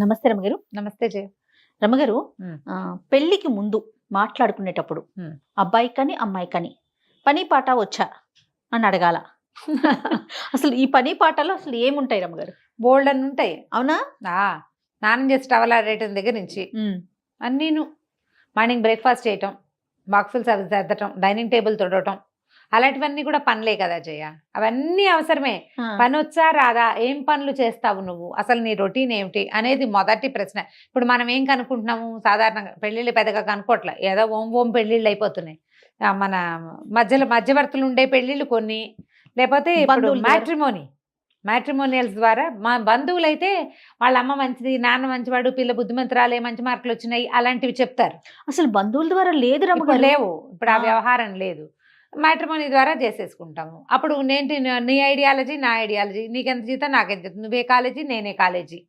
నమస్తే రమగారు. నమస్తే జయ. రమగారు పెళ్ళికి ముందు మాట్లాడుకునేటప్పుడు. అబ్బాయి కానీ అమ్మాయి కానీ పని పాట వచ్చా అని అడగాల. అసలు ఈ పని పాటలో అసలు ఏముంటాయి రమగారు? బోల్డ్ అని ఉంటాయి. అవునా? స్నానం చేసి టవల్ ఆడేయటం దగ్గర నుంచి మ్మ్. అన్నీను. మార్నింగ్ బ్రేక్ఫాస్ట్ చేయటం బాక్సులు సర్ది సర్దటం డైనింగ్ టేబుల్ తొడవటం అలాంటివన్నీ కూడా పనులే కదా జయ. అవన్నీ అవసరమే. పని వచ్చా రాదా? ఏం పనులు చేస్తావు నువ్వు? అసలు నీ రొటీన్ ఏమిటి? అనేది మొదటి ప్రశ్న. ఇప్పుడు మనం ఏం కనుక్కుంటున్నాము? సాధారణంగా పెళ్ళిళ్ళు పెద్దగా కనుక్కోవట్లే ఏదో ఓం ఓం పెళ్ళిళ్ళు అయిపోతున్నాయి. మన మధ్యలో మధ్యవర్తులు ఉండే పెళ్ళిళ్ళు కొన్ని. లేకపోతే ఇప్పుడు. మ్యాట్రిమోని. మ్యాట్రిమోనియల్స్ ద్వారా మా బంధువులు అయితే వాళ్ళ అమ్మ మంచిది నాన్న మంచివాడు పిల్ల బుద్ధిమంతురాలే మంచి మార్కులు వచ్చినాయి అలాంటివి చెప్తారు. అసలు బంధువుల ద్వారా లేదు లేవు. ఇప్పుడు ఆ. వ్యవహారం లేదు. మ్యాట్రిమోనీ ద్వారా చేసేసుకుంటాము. అప్పుడు నేంటి నీ ఐడియాలజీ నా ఐడియాలజీ. నీకెంత జీతం నాకెంత జీతం. నువ్వే కాలేజీ నేనే కాలేజీ.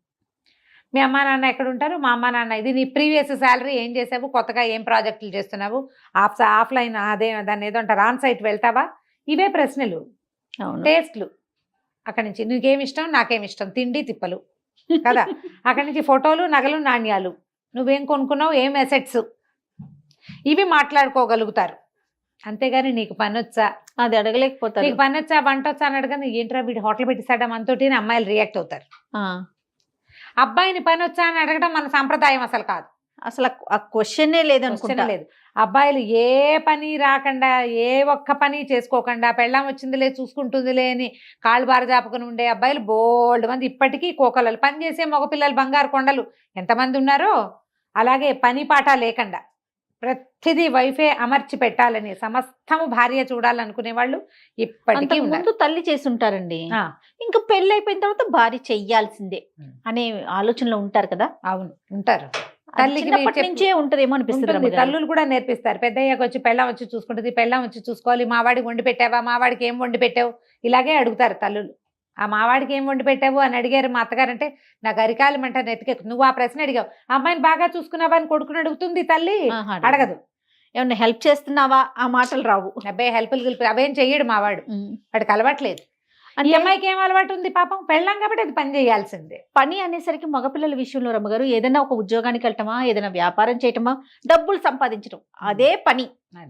మీ అమ్మా నాన్న ఎక్కడ ఉంటారు? మా అమ్మా నాన్న ఇది నీ ప్రీవియస్ శాలరీ ఏం చేసావు? కొత్తగా ఏం ప్రాజెక్టులు చేస్తున్నావు? ఆఫ్ ఆఫ్లైన్ అదే దాన్ని ఏదో అంటారు. ఆన్ సైట్ వెళ్తావా? ఇవే ప్రశ్నలు. టేస్ట్లు. అక్కడి నుంచి నీకేమి ఇష్టం? నాకేమి ఇష్టం? తిండి తిప్పలు. కదా? అక్కడి నుంచి ఫోటోలు నగలు నాణ్యాలు. నువ్వేం కొనుక్కున్నావు? ఏం అసెట్స్ ఇవి మాట్లాడుకోగలుగుతారు. అంతేగాని నీకు పని వచ్చా అది అడగలేకపోతారు. నీకు పని వచ్చా వంట వచ్చా? అని అడగని ఏంట్రా వీడు హోటల్ పెట్టిస్తాడా మనతోటి అమ్మాయిలు రియాక్ట్ అవుతారు. అబ్బాయిని పని వచ్చా అని అడగడం మన సంప్రదాయం అసలు కాదు. అసలు ఆ- క్వశ్చనే లేదు అనుకుంటా లేదు. అబ్బాయిలు ఏ పని రాకుండా ఏ ఒక్క పని చేసుకోకుండా పెళ్ళాం వచ్చిందిలే చూసుకుంటుందిలే అని కాళ్ళు బార జాపుకుని ఉండే అబ్బాయిలు బోల్డ్ మంది. ఇప్పటికీ కోకలలు. పని చేసే మగపిల్లలు బంగారు కొండలు ఎంతమంది ఉన్నారో? అలాగే పని పాట లేకుండా. ప్రతిదీ వైఫే అమర్చి పెట్టాలని సమస్తము భార్య చూడాలనుకునే వాళ్ళు ఇప్పటికీ ముందు తల్లి చేసి ఉంటారండి ఇంకా పెళ్ళి అయిపోయిన తర్వాత భార్య చెయ్యాల్సిందే. అనే ఆలోచనలో ఉంటారు కదా? అవును ఉంటారు. తల్లికి నుంచే ఉంటదేమో అనిపిస్తుంది. తల్లులు కూడా నేర్పిస్తారు. పెద్దయ్యాక వచ్చి పెళ్ళం వచ్చి చూసుకుంటుంది పెళ్ళం వచ్చి చూసుకోవాలి మావాడికి వండి పెట్టావా మావాడికి ఏం వండి పెట్టావు? ఇలాగే అడుగుతారు తల్లులు. ఆ మావాడికి ఏం వండి పెట్టావు? అని అడిగారు మా అత్తగారు అంటే నాకు అరికాలు మంట నెత్తికే నువ్వు ఆ ప్రశ్న అడిగావు. ఆ అమ్మాయిని బాగా చూసుకున్నావా? అని కొడుకుని అడుగుతుంది తల్లి. అడగదు. ఏమన్నా హెల్ప్ చేస్తున్నావా? ఆ మాటలు రావు. అబ్బాయి హెల్ప్లు గిల్పులు అవేం చెయ్యడు మావాడు. వాడికి అలవాట్లేదు. అంటే అమ్మాయికి ఏం అలవాటు ఉంది పాపం? పెళ్ళాం కాబట్టి అది పని చేయాల్సిందే. పని అనేసరికి మగపిల్లల విషయంలో రమ్మగారు ఏదైనా ఒక ఉద్యోగానికి వెళ్ళటమా ఏదైనా వ్యాపారం చేయటమా డబ్బులు సంపాదించడం అదే పని.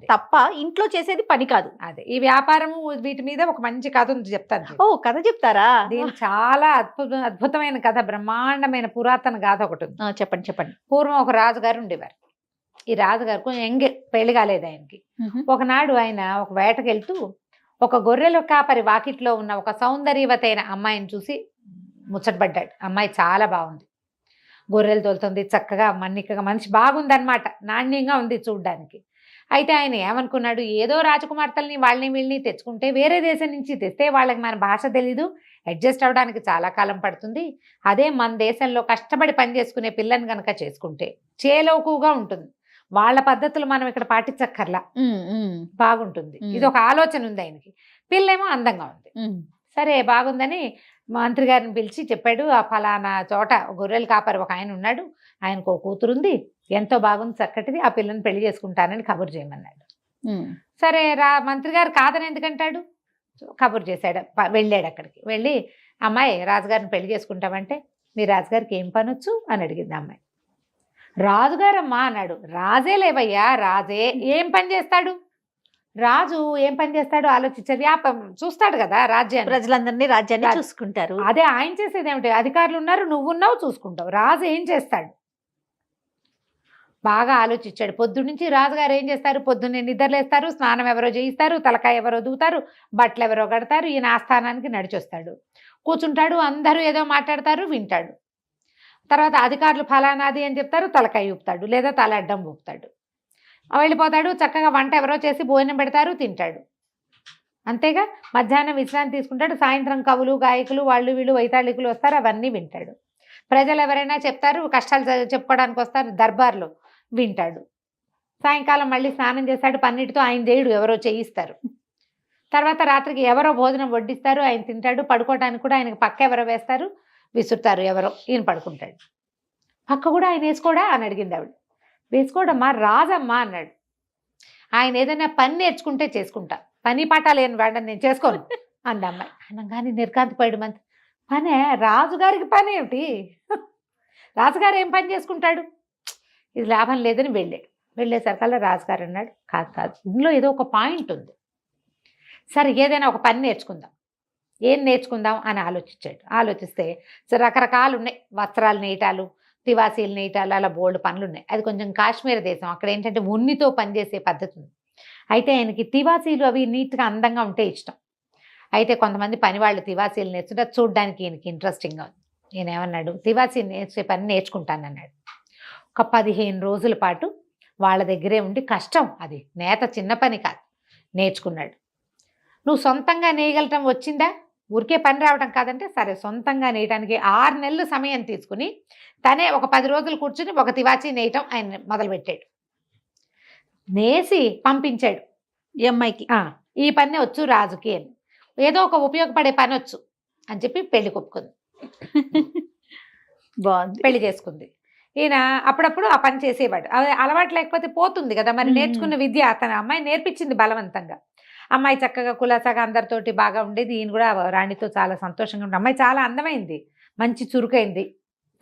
తప్ప ఇంట్లో చేసేది పని కాదు. అదే. ఈ వ్యాపారము వీటి మీద ఒక మంచి కథ ఉంది చెప్తాను. ఓ కథ చెప్తారా? దీని చాలా అద్భుత అద్భుతమైన కథ బ్రహ్మాండమైన పురాతన గాథ ఒకటి ఉంది. చెప్పండి చెప్పండి. పూర్వం ఒక రాజుగారు ఉండేవారు. ఈ రాజుగారు కొంచెం ఎంగే పెళ్ళి కాలేదు ఆయనకి. ఒకనాడు ఆయన ఒక వేటకి వెళ్తూ ఒక గొర్రెల కాపరి వాకిట్లో ఉన్న ఒక సౌందర్యవతైన అమ్మాయిని చూసి ముచ్చటపడ్డాడు. అమ్మాయి చాలా బాగుంది. గొర్రెలు తోలుతుంది చక్కగా మన్నికగా మనిషి బాగుందన్నమాట. నాణ్యంగా ఉంది చూడ్డానికి. అయితే ఆయన ఏమనుకున్నాడు? ఏదో రాజకుమార్తెల్ని వాళ్ళని వీళ్ళని తెచ్చుకుంటే వేరే దేశం నుంచి తెస్తే వాళ్ళకి మన భాష తెలీదు. అడ్జస్ట్ అవ్వడానికి చాలా కాలం పడుతుంది. అదే మన దేశంలో కష్టపడి పని చేసుకునే పిల్లని కనుక చేసుకుంటే చేలోకుగా ఉంటుంది. వాళ్ళ పద్ధతులు మనం ఇక్కడ పాటించక్కర్లా. బాగుంటుంది. ఇది ఒక ఆలోచన ఉంది ఆయనకి. పిల్లేమో అందంగా ఉంది. సరే బాగుందని మంత్రి గారిని పిలిచి చెప్పాడు ఆ ఫలానా చోట గొర్రెలు కాపరి ఒక ఆయన ఉన్నాడు. ఆయనకు ఒక కూతురు ఉంది ఎంతో బాగుంది చక్కటిది. ఆ పిల్లని పెళ్ళి చేసుకుంటానని కబురు చేయమన్నాడు. సరే రా మంత్రి గారు కాదని ఎందుకంటాడు? కబురు చేశాడు వెళ్ళాడు అక్కడికి. వెళ్ళి అమ్మాయి రాజుగారిని పెళ్ళి చేసుకుంటామంటే మీ రాజుగారికి ఏం పనొచ్చు? అని అడిగింది అమ్మాయి. రాజుగారమ్మా అన్నాడు. రాజే లేవయ్యా రాజే ఏం పని చేస్తాడు? రాజు ఏం పని చేస్తాడు ఆలోచించాడు వ్యాపం చూస్తాడు కదా రాజ్యాన్ని. ప్రజలందరినీ రాజ్యాన్ని రాజ్- చూసుకుంటారు. అదే ఆయన చేసేది ఏమిటి అధికారులు ఉన్నారు నువ్వున్నావు చూసుకుంటావు. రాజు ఏం చేస్తాడు? బాగా ఆలోచించాడు. పొద్దున్న నుంచి రాజుగారు ఏం చేస్తారు? పొద్దున్నే నిద్రలేస్తారు స్నానం ఎవరో చేయిస్తారు తలకాయ ఎవరో దూతారు బట్టలు ఎవరో కడతారు ఈయన ఆస్థానానికి నడిచొస్తాడు. కూర్చుంటాడు అందరూ ఏదో మాట్లాడతారు వింటాడు. తర్వాత అధికారులు ఫలానాది అని చెప్తారు తలకాయ ఊపుతాడు లేదా తల అడ్డం ఊపుతాడు. వెళ్ళిపోతాడు చక్కగా వంట ఎవరో చేసి భోజనం పెడతారు తింటాడు. అంతేగా? మధ్యాహ్నం విశ్రాంతి తీసుకుంటాడు సాయంత్రం కవులు గాయకులు వాళ్ళు వీళ్ళు వైతాళికులు వస్తారు అవన్నీ వింటాడు. ప్రజలు ఎవరైనా చెప్తారు కష్టాలు చెప్పుకోవడానికి వస్తారు దర్బార్లో వింటాడు. సాయంకాలం మళ్ళీ స్నానం చేస్తాడు పన్నిటితో ఆయన దేవుడు ఎవరో చేయిస్తారు. తర్వాత రాత్రికి ఎవరో భోజనం వడ్డిస్తారు ఆయన తింటాడు పడుకోవడానికి కూడా ఆయనకు పక్క ఎవరో వేస్తారు. విసురుతారు ఎవరో ఈయన పడుకుంటాడు. పక్క కూడా ఆయన వేసుకోడా అని అడిగింది ఆవిడ. వేసుకోడమ్మా రాజమ్మా అన్నాడు. ఆయన ఏదైనా పని నేర్చుకుంటే చేసుకుంటా. పని పాఠాలు ఏం వాడని నేను చేసుకోను అంది అమ్మాయి. అనగానే నిర్కాంతపోయాడు మంత్రి పనే రాజుగారికి పని ఏమిటి? రాజుగారు ఏం పని చేసుకుంటాడు? ఇది లాభం లేదని వెళ్ళాడు వెళ్ళేసరికల్లా రాజుగారు అన్నాడు కాదు కాదు ఇందులో ఏదో ఒక పాయింట్ ఉంది. సరే ఏదైనా ఒక పని నేర్చుకుందాం. ఏం నేర్చుకుందాం అని ఆలోచించాడు. ఆలోచిస్తే రకరకాలు ఉన్నాయి వస్త్రాలు నేయటాలు తివాసీలు నేయటాలు అలా బోల్డ్ పనులు ఉన్నాయి అది కొంచెం కాశ్మీర్ దేశం. అక్కడ ఏంటంటే ఉన్నితో పనిచేసే పద్ధతి ఉంది. అయితే ఆయనకి తివాసీలు అవి నీట్గా అందంగా ఉంటే ఇష్టం. అయితే కొంతమంది పని వాళ్ళు తివాసీలు నేర్చుకుంటే చూడడానికి ఈయనకి ఇంట్రెస్టింగ్గా ఉంది. నేను ఏమన్నాడు? తివాసీ నేర్చే పని నేర్చుకుంటానన్నాడు ఒక పదిహేను రోజుల పాటు వాళ్ళ దగ్గరే ఉండి కష్టం అది. నేత చిన్న పని కాదు. నేర్చుకున్నాడు. నువ్వు సొంతంగా నేయగలటం వచ్చిందా? ఊరికే పని రావడం కాదంటే సరే సొంతంగా నేయటానికి ఆరు నెలలు సమయం తీసుకుని తనే ఒక పది రోజులు కూర్చుని ఒక తివాచీ నేయటం ఆయన మొదలుపెట్టాడు. నేసి పంపించాడు ఈ అమ్మాయికి ఆ, ఈ పని వచ్చు రాజుకి అని. ఏదో ఒక ఉపయోగపడే పని వచ్చు అని చెప్పి పెళ్ళి కొప్పుకుంది. బాగుంది. పెళ్ళి చేసుకుంది. ఈయన అప్పుడప్పుడు ఆ పని చేసేవాడు. అది అలవాటు లేకపోతే పోతుంది కదా మరి. నేర్చుకున్న విద్య అతను అమ్మాయి నేర్పించింది బలవంతంగా. అమ్మాయి చక్కగా కులాసాగా అందరితోటి బాగా ఉండేది. ఈయన కూడా రాణితో చాలా సంతోషంగా ఉంది అమ్మాయి చాలా అందమైంది. మంచి చురుకైంది.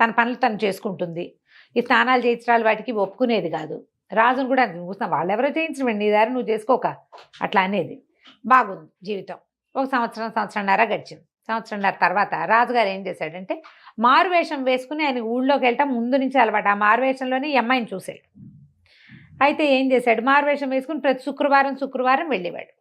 తన పనులు తను చేసుకుంటుంది. ఈ స్నానాలు చేయించడాలు వాటికి ఒప్పుకునేది కాదు. రాజును కూడా చూసిన వాళ్ళెవరో చేయించడం నీ దారి నువ్వు చేసుకోక. అట్లా అనేది. బాగుంది జీవితం. ఒక సంవత్సరం సంవత్సరంన్నర గడిచింది. సంవత్సరంన్నర తర్వాత రాజుగారు ఏం చేశాడంటే మారువేషం వేసుకుని ఆయన ఊళ్ళోకి వెళ్ళటం ముందు నుంచి అలవాటు. ఆ మారువేషంలోనే ఈ అమ్మాయిని చూశాడు. అయితే ఏం చేశాడు? మారువేషం వేసుకుని ప్రతి శుక్రవారం శుక్రవారం వెళ్ళేవాడు.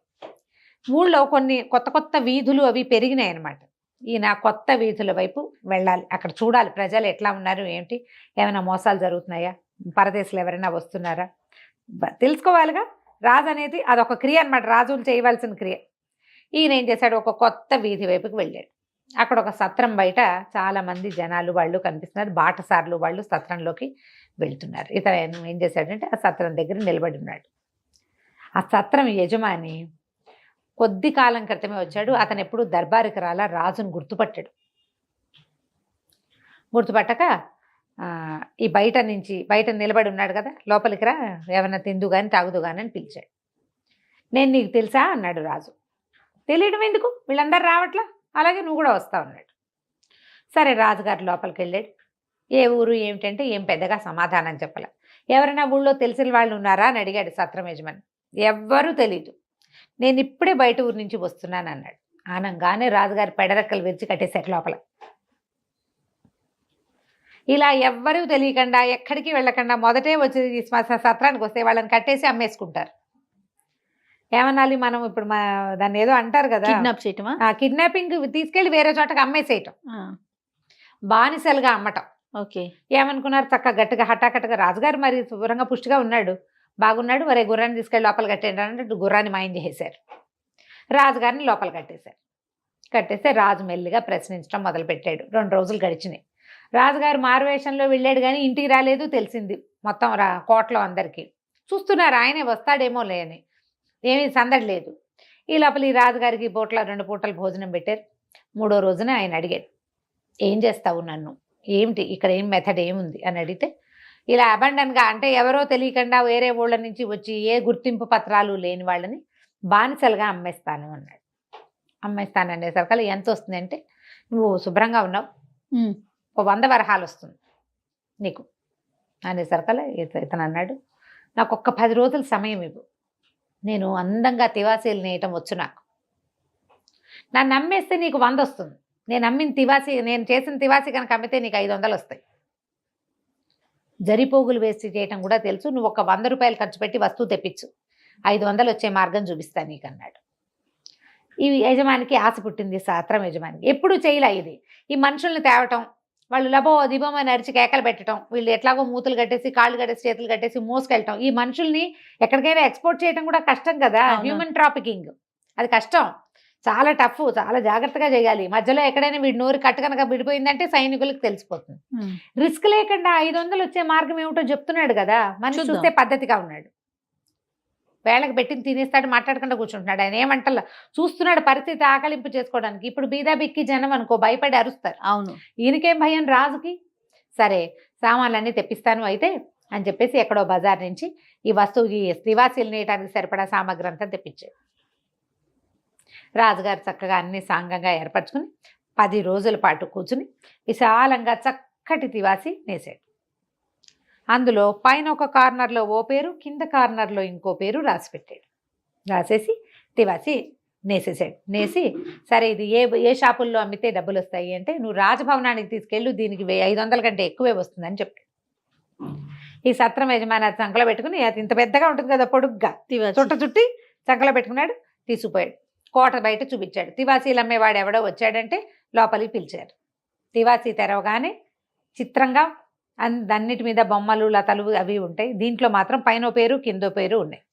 ఊళ్ళో కొన్ని కొత్త కొత్త వీధులు అవి పెరిగినాయి అనమాట ఈయన కొత్త వీధుల వైపు వెళ్ళాలి. అక్కడ చూడాలి ప్రజలు ఎట్లా ఉన్నారు ఏంటి ఏమైనా మోసాలు జరుగుతున్నాయా పరదేశులు ఎవరైనా వస్తున్నారా? తెలుసుకోవాలిగా. రాజు అనేది అదొక క్రియ అనమాట రాజులు చేయవలసిన క్రియ. ఈయన ఏం చేశాడు? ఒక కొత్త వీధి వైపుకి వెళ్ళాడు. అక్కడ ఒక సత్రం బయట చాలామంది జనాలు వాళ్ళు కనిపిస్తున్నారు. బాటసార్లు వాళ్ళు సత్రంలోకి వెళ్తున్నారు. ఇతను ఏం చేశాడంటే ఆ సత్రం దగ్గర నిలబడి ఉన్నాడు. ఆ సత్రం యజమాని కొద్ది కాలం క్రితమే వచ్చాడు. అతను ఎప్పుడు దర్బారికి రాలా? రాజును గుర్తుపట్టాడు. గుర్తుపట్టక ఈ బయట నుంచి బయట నిలబడి ఉన్నాడు కదా? లోపలికి రా ఏమైనా తిందు కానీ తాగుదు కానీ అని పిలిచాడు. నేను నీకు తెలుసా? అన్నాడు రాజు. తెలియడం ఎందుకు? వీళ్ళందరూ రావట్లా? అలాగే నువ్వు కూడా వస్తావు అన్నాడు. సరే రాజుగారు లోపలికి వెళ్ళాడు. ఏ ఊరు ఏమిటంటే ఏం పెద్దగా సమాధానం చెప్పలే. ఎవరైనా ఊళ్ళో తెలిసిన వాళ్ళు ఉన్నారా? అని అడిగాడు సత్రం యజమాని. ఎవ్వరూ తెలీదు. నేను ఇప్పుడే బయట ఊరు నుంచి వస్తున్నాను అన్నాడు ఆనంగానే రాజుగారి పెడరెక్కలు విరిచి కట్టేశారు లోపల. ఇలా ఎవ్వరూ తెలియకుండా ఎక్కడికి వెళ్ళకుండా మొదటే వచ్చి సత్రానికి వస్తే వాళ్ళని కట్టేసి అమ్మేసుకుంటారు. ఏమనాలి మనం ఇప్పుడు మా దాన్ని ఏదో అంటారు కదా. కిడ్నాప్ చేయటమా? ఆ కిడ్నాపింగ్ తీసుకెళ్ళి వేరే చోటకి అమ్మేసేయటం. బానిసలుగా అమ్మటం. ఓకే. ఏమనుకున్నారు? చక్క గట్టిగా హఠాకట్టుగా రాజుగారు మరి శుభ్రంగా పుష్టిగా ఉన్నాడు. బాగున్నాడు మరి గుర్రాన్ని తీసుకెళ్ళి లోపల కట్టేయండి అంటే గుర్రాన్ని మాయం చేసేశారు. రాజుగారిని లోపల కట్టేశారు. కట్టేస్తే రాజు మెల్లిగా ప్రశ్నించడం మొదలుపెట్టాడు. రెండు రోజులు గడిచినాయి. రాజుగారు మారువేషంలో వెళ్ళాడు కానీ ఇంటికి రాలేదు తెలిసింది మొత్తం రా కోటలో అందరికీ. చూస్తున్నారు ఆయనే వస్తాడేమో లేని ఏమీ సందడి లేదు. ఈ లోపల ఈ రాజుగారికి పూటల రెండు పూటలు భోజనం పెట్టారు. మూడో రోజున ఆయన అడిగాడు ఏం చేస్తావు నన్ను? ఏమిటి? ఇక్కడ ఏం మెథడ్ ఏముంది? అని అడిగితే ఇలా అబండన్గా అంటే ఎవరో తెలియకుండా వేరే ఊళ్ళ నుంచి వచ్చి ఏ గుర్తింపు పత్రాలు లేని వాళ్ళని బానిసలుగా అమ్మేస్తాను అన్నాడు. అమ్మేస్తాను అనేసరికి ఎంత వస్తుంది అంటే నువ్వు శుభ్రంగా ఉన్నావు. ఓ వంద వరహాలు వస్తుంది నీకు. అనేసరికల్లా ఇత- ఇతను అన్నాడు. నాకు ఒక్క పది రోజుల సమయం ఇవ్వు. నేను అందంగా తివాసీలు నేయటం వచ్చు నాకు. నన్ను నమ్మేస్తే నీకు వంద వస్తుంది. నేను అమ్మిన తివాసి నేను చేసిన తివాసి కనుక అమ్మితే నీకు ఐదు వందలు వస్తాయి. జరిపోగులు వేసి చేయటం కూడా తెలుసు. నువ్వు ఒక వంద రూపాయలు ఖర్చు పెట్టి వస్తువు తెప్పించు. ఐదు వందలు వచ్చే మార్గం చూపిస్తాను నీకు అన్నాడు ఈ యజమానికి ఆశ పుట్టింది సాత్రం యజమానికి. ఎప్పుడు చేయలే ఇది. ఈ మనుషుల్ని తేవటం వాళ్ళు లబో దిబోమ నరిచి కేకలు పెట్టడం వీళ్ళు ఎట్లాగో మూతులు కట్టేసి కాళ్ళు కట్టేసి చేతులు కట్టేసి మోసుకెళ్ళటం ఈ మనుషుల్ని ఎక్కడికైనా ఎక్స్పోర్ట్ చేయడం కూడా కష్టం కదా. Human trafficking. అది కష్టం. చాలా టఫ్ చాలా జాగ్రత్తగా చేయాలి. మధ్యలో ఎక్కడైనా వీడి నోరు కట్ట కనుక విడిపోయిందంటే సైనికులకు తెలిసిపోతుంది. రిస్క్ లేకుండా ఐదు వందలు వచ్చే మార్గం ఏమిటో చెప్తున్నాడు కదా మనిషి. చూస్తే పద్ధతిగా ఉన్నాడు. వేళకు పెట్టింది తినేస్తాడు మాట్లాడకుండా కూర్చుంటున్నాడు. ఆయన ఏమంటలా చూస్తున్నాడు పరిస్థితి ఆకలింపు చేసుకోవడానికి. ఇప్పుడు బీదా బిక్కి జనం అనుకో భయపడి అరుస్తారు. అవును. ఈయనకేం భయం రాజుకి? సరే సామాన్లన్నీ తెప్పిస్తాను అయితే అని చెప్పేసి ఎక్కడో బజార్ నుంచి ఈ వస్తువు ఈ శ్రీవాసీలు నేయడానికి సరిపడా సామాగ్రి అంతా తెప్పించాడు. రాజుగారు చక్కగా అన్ని సాంగంగా ఏర్పరచుకుని పది రోజుల పాటు కూర్చుని విశాలంగా చక్కటి తివాసి నేసాడు అందులో పైన ఒక కార్నర్లో ఓ పేరు కింద కార్నర్లో ఇంకో పేరు రాసి పెట్టాడు రాసేసి తివాసి నేసేసాడు నేసి సరే ఇది ఏ ఏ షాపుల్లో అమ్మితే డబ్బులు వస్తాయి అంటే నువ్వు రాజభవనానికి తీసుకెళ్ళు దీనికి ఐదు వందల కంటే ఎక్కువే వస్తుందని చెప్పాడు. ఈ సత్రం యజమాని అది సంకలో పెట్టుకుని అది ఇంత పెద్దగా ఉంటుంది కదా పొడుగ్గా. చుట్ట చుట్టి సంకలో పెట్టుకున్నాడు తీసుకుపోయాడు. కోట బయట చూపించాడు. తివాసీలు అమ్మేవాడు ఎవడో వచ్చాడంటే లోపలికి పిలిచారు. తివాసీ తెరవగానే చిత్రంగా అన్- అన్నిటి మీద బొమ్మలు లతలు అవి ఉంటాయి. దీంట్లో మాత్రం పైన పేరు కిందో పేరు ఉన్నాయి.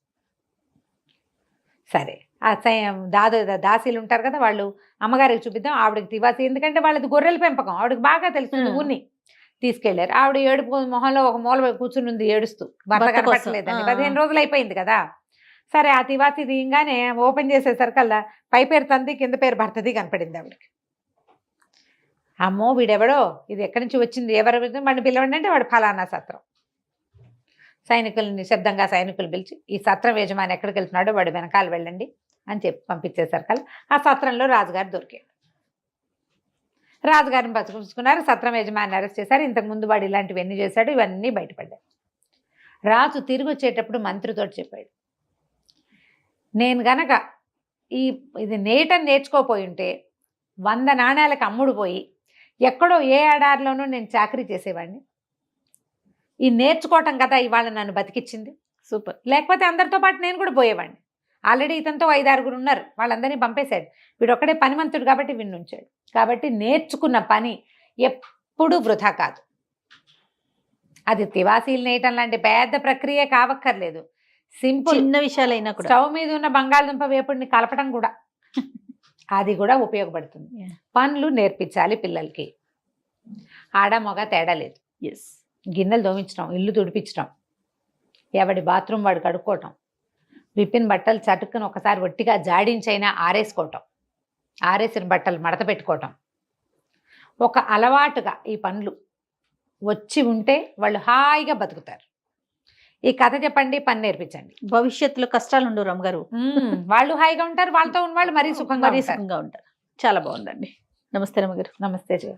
సరే. ఆ సై- దాదు దాసీలు ఉంటారు కదా వాళ్ళు అమ్మగారికి చూపిద్దాం. ఆవిడకి తివాసి ఎందుకంటే వాళ్ళది గొర్రెల పెంపకం. ఆవిడకి బాగా తెలుస్తుంది Hmm. ఊన్ని. తీసుకెళ్ళారు. ఆవిడ ఏడుపు మొహంలో ఒక మూల కూర్చుని ఉంది ఏడుస్తూ. భర్త ఆ. పదిహేను రోజులు అయిపోయింది కదా. సరే ఆ తివాతి తీయంగానే ఓపెన్ చేసేసరికల్లా పై పేరు తంది కింద పేరు భర్తది కనపడింది ఆవిడకి. అమ్మో వీడెవడో? ఇది ఎక్కడి నుంచి వచ్చింది? ఎవరు వాడిని పిలవండి అంటే వాడు ఫలానా సత్రం. సైనికులు నిశ్శబ్దంగా సైనికులు పిలిచి ఈ సత్రం యజమాని ఎక్కడికి వెళ్తున్నాడో వాడు వెనకాల వెళ్ళండి అని చెప్పి పంపించేసరికల్లా ఆ సత్రంలో రాజుగారు దొరికాడు రాజుగారిని పచ్చుకుంటున్నారు సత్రం యజమాని అరెస్ట్ చేశారు. ఇంతకు ముందు వాడు ఇలాంటివన్నీ చేశాడు ఇవన్నీ బయటపడ్డాయి. రాజు తిరిగి వచ్చేటప్పుడు మంత్రితో చెప్పాడు. నేను గనక ఈ ఇది నేటని నేర్చుకోపోయి ఉంటే వంద నాణ్యాలకు అమ్ముడు పోయి ఎక్కడో ఏ ఆడారిలోనూ నేను చాకరీ చేసేవాడిని. ఈ నేర్చుకోవటం కదా ఇవాళ నన్ను బతికిచ్చింది. సూపర్. లేకపోతే అందరితో పాటు నేను కూడా పోయేవాడిని. ఆల్రెడీ ఇతనితో ఐదారుగురు ఉన్నారు. వాళ్ళందరినీ పంపేశాడు. వీడు ఒక్కడే పనిమంతుడు కాబట్టి వీడిని ఉంచాడు. కాబట్టి నేర్చుకున్న పని ఎప్పుడూ వృధా కాదు. అది తివాసీలు నేయటం లాంటి పెద్ద ప్రక్రియ కావక్కర్లేదు. సింపుల్ చిన్న విషయాలైనా కూడా. స్టవ్ మీద ఉన్న బంగాళదుంప వేపుడిని కలపడం కూడా. అది కూడా ఉపయోగపడుతుంది. పనులు నేర్పించాలి పిల్లలకి. ఆడ మగ తేడా లేదు. ఎస్ గిన్నెలు దోమించడం ఇల్లు తుడిపించడం ఎవడి బాత్రూమ్ వాడు కడుక్కోవటం విప్పిన బట్టలు చటుక్కుని ఒకసారి ఒట్టిగా జాడించైనా ఆరేసుకోవటం ఆరేసిన బట్టలు మడత పెట్టుకోవటం. ఒక అలవాటుగా ఈ పనులు వచ్చి ఉంటే వాళ్ళు హాయిగా బతుకుతారు. ఈ కథ చెప్పండి పని నేర్పించండి. భవిష్యత్తులో కష్టాలు ఉండవు రమ్మగారు మ్మ్. వాళ్ళు హాయిగా ఉంటారు వాళ్ళతో ఉన్న వాళ్ళు మరీ సుఖంగా మరీ ఉంటారు. సుఖంగా ఉంటారు. చాలా బాగుందండి. నమస్తే రమ్మగారు నమస్తే జయ.